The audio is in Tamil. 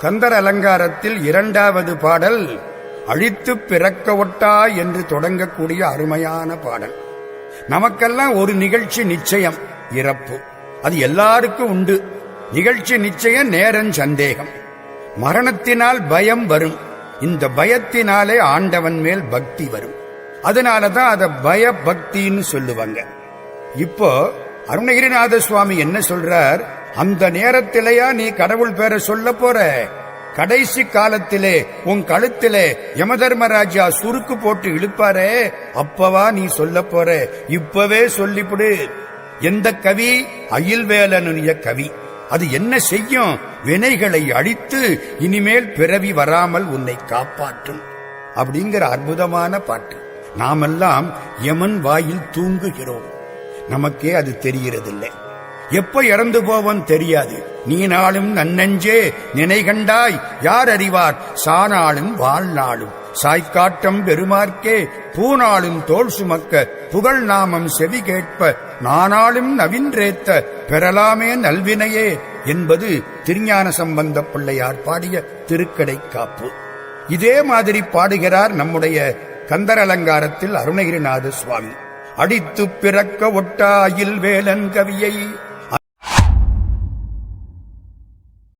கந்தர் அலங்காரத்தில் இரண்டாவது பாடல் அழித்து பிறக்க ஒட்டா என்று தொடங்கக்கூடிய அருமையான பாடல். நமக்கெல்லாம் ஒரு நிகழ்ச்சி நிச்சயம் இறப்பு. அது எல்லாருக்கும் உண்டு. நிகழ்ச்சி நிச்சயம் நேரன் சந்தேகம். மரணத்தினால் பயம் வரும். இந்த பயத்தினாலே ஆண்டவன் மேல் பக்தி வரும். அதனாலதான் அதை பய பக்தின்னு சொல்லுவாங்க. இப்போ அருணகிரிநாத சுவாமி என்ன சொல்றார்? அந்த நேரத்திலேயா நீ கடவுள் பேரை சொல்ல போற? கடைசி காலத்திலே உன் கழுத்திலே யமதர்மராஜா சுருக்கு போட்டு இழுப்பாரே. அப்பவா நீ சொல்ல போற? இப்பவே சொல்லிவிடு எந்த கவி? அயில்வேலனுடைய கவி. அது என்ன செய்யும்? வினைகளை அழித்து இனிமேல் பிறவி வராமல் உன்னை காப்பாற்றும். அப்படிங்கிற அற்புதமான பாட்டு. நாமெல்லாம் யமன் வாயில் தூங்குகிறோம். நமக்கே அது தெரிகிறதில்லை. எப்ப இறந்து போவன் தெரியாது. நீ நாளும் நன்னெஞ்சே நினைகண்டாய் யார் அறிவார்? சானாளும் வாழ்நாளும். சாய்க்காட்டம் பெருமார்க்கே பூநாளும் தோல் சுமக்க புகழ் நாமம் செவி கேட்ப நானாலும் நவின்றேத்த பெறலாமே நல்வினையே என்பது திருஞான சம்பந்த பிள்ளையார் பாடிய திருக்கடை காப்பு இதே மாதிரி பாடுகிறார் நம்முடைய கந்தர் அலங்காரத்தில் அருணகிரிநாத சுவாமி. அடித்து பிறக்க ஒட்டாயில் வேலன் கவியை